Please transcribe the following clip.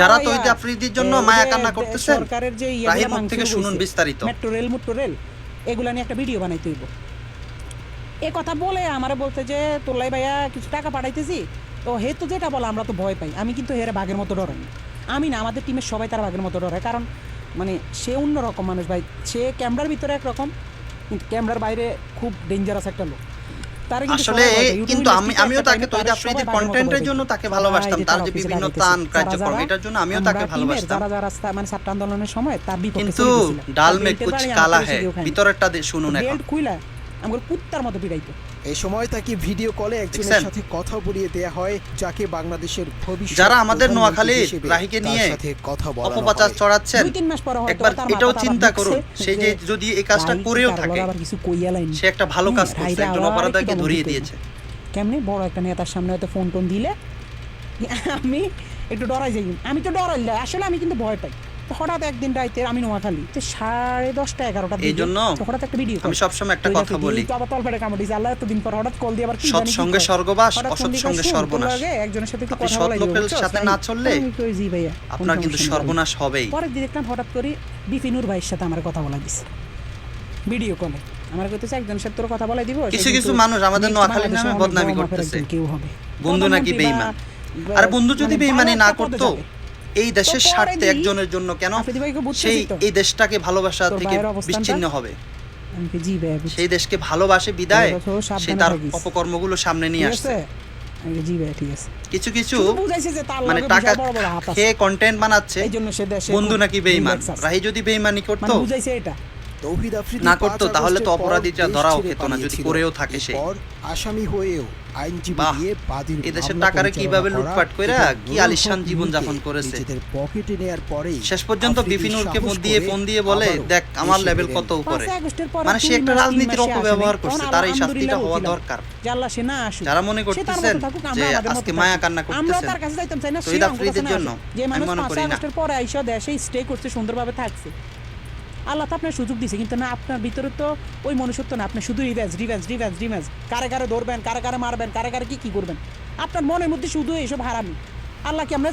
যারা আফ্রিদির জন্য মায়া কান্না করতেছেন, সরকারের যে রাহিম মুখ থেকে শুনুন বিস্তারিত। মেট্রো রেল মুট্রো রেল এগুলা নিয়ে একটা ভিডিও বানাইতে হইব। এ কথা বলে আমারে বলতে যে তোলাই ভাইয়া কিছু টাকা পাঠাইতেছি? তো হে তো যেটা বলে আমরা তো ভয় পাই। আমি কিন্তু হেরে বাঘের মতো ডরাই। আমি না আমাদের টিমের সবাই তার বাঘের মতো ডরায়। কারণ মানে সে অন্যরকম মানুষ ভাই। সে ক্যামেরার ভিতরে একরকম কিন্তু ক্যামেরার বাইরে খুব ডেঞ্জারাস একটা লোক। আসলে কিন্তু আমি আমিও তাকে তৈরি আফ্রিদির কন্টেন্টের জন্য তাকে ভালোবাসতাম তার যে বিভিন্ন তান কার্যক্রম এটার জন্য আমিও তাকে ভালোবাসতাম। যারা যারা রাস্তা মানে ছাত্র আন্দোলনের সময় তার কিন্তু। ডাল মে কুছ কালা হ্যায় ভিতরেরটা শুনুন এখন। আমার কুত্তার মতো পিড়াইতো এই সময় তাকে ভিডিও কলে একজনের সাথে কথা বলিয়ে দেয়া হয় যাকে বাংলাদেশের ভবিষ্যৎ যারা আমাদের হিসেবে রাহিকে তার নিয়ে সাথে কথা বলানো অপপ্রচার চড়াচ্ছেন দুই তিন মাস পরে হয়তো একবার তার এটাও চিন্তা করুন ঢুকছে সে যে যদি এই কাজটা করেও থাকে কিছু কইয়া লাইন। সে একটা ভালো কাজ করছে একজন অপরাধীকে ধরিয়ে দিয়েছে। কেমনে? বড় একটা নেতার সামনে হয়তো ফোন টোন দিলে আমি একটু ডরাই যাই। আমি তো ডরাই না। আসলে আমি কিন্তু ভয় পাই। হঠাৎ একদিন রাইতে আমি নোয়াখালী তো সাড়ে দশটা এগারোটা এই জন্য হঠাৎ একটা ভিডিও আমি সবসময় একটা কথা বলি। আবার তলপেটে কামড় দিয়েছে আল্লাহ এতদিন পর হঠাৎ কল দিয়ে আবার কয়। স্বর্গবাস অসৎ সঙ্গে সর্বনাশ। একজনের সাথে কথা সৎ লোকের সাথে না চললে জি ভাইয়া আপনার কিন্তু সর্বনাশ হবেই। পরের দিন দেখলাম হঠাৎ করে বিপিনুর ভাইয়ের সাথে আমার কথা বলা দিছে ভিডিও কলে আমার কইতেছে একজনের সাথে তোর কথা বলাই দিব কিছু কিছু মানুষ আমাদের নোয়াখালীর নামে বদনামি করতেছে। কেউ হবে। বন্ধু নাকি বেঈমান আরে বন্ধু যদি মানে বেইমানি না করতো। এই দেশের স্বার্থে একজনের জন্য কেন সেই এই দেশটাকে ভালোবাসা থেকে বিচ্ছিন্ন হবে। সেই দেশকে ভালোবাসে বিদায় সে তার অপকর্মগুলো সামনে নিয়ে আসছে। কিছু কিছু শুধু বুঝাইছে যে তার মানে টাকা বিশাল বড় বড় হাত আছে। খেয়ে কন্টেন্ট বানাচ্ছে এই জন্য সে দেশে বন্ধু নাকি বেইমান রাহি যদি বেইমানি মানে করতো বুঝাইছে এটা। তৌহিদ আফ্রিদি না করতো তাহলে তো অপরাধীরা ধরাও খেত না, যদি করেও থাকে সে। আসামি হয়েও আইনজীবী দিয়ে বাদীর এ টাকারে কীভাবে লুটপাট কইরা কি আলিশান হক জীবনযাপন নিতে করেছে। নিজেদের পকেটে নেয়ার পরেই শেষ পর্যন্ত বিপিনুরকে ফোন দিয়ে ফোন দিয়ে বলে দেখ আমার লেভেল কত উপরে পরে মানে সে একটা রাজনীতির অপব্যবহার। করছে তার এই শাস্তিটা হওয়া দরকার যে আল্লাহ সে না আসুক। যারা মনে করতেছেন যে আজকে মায়া। কান্না আমরা করতেছেন তার কাছে যাইতাম চাই না, তহিদ সে আমাদের আফ্রিদির জন্য যে আমি মানুষ মনে করি না। আগস্টের পরে আইসা দেশে স্টে করছে সুন্দরভাবে থাকছে আল্লাহ তো আপনার সুযোগ দিছে, কিন্তু না, আপনার ভিতরে তো ওই মনুষ্যত্ব না। আপনি শুধু রিভেন্স রিভেন্স রিভেন্স রিভেন্স কারে কারে ধরবেন, কারে কারে মারবেন, কারে কারে কী কী করবেন? আপনার মনের মধ্যে শুধু এইসব হারামি। আল্লাহ কি আমরা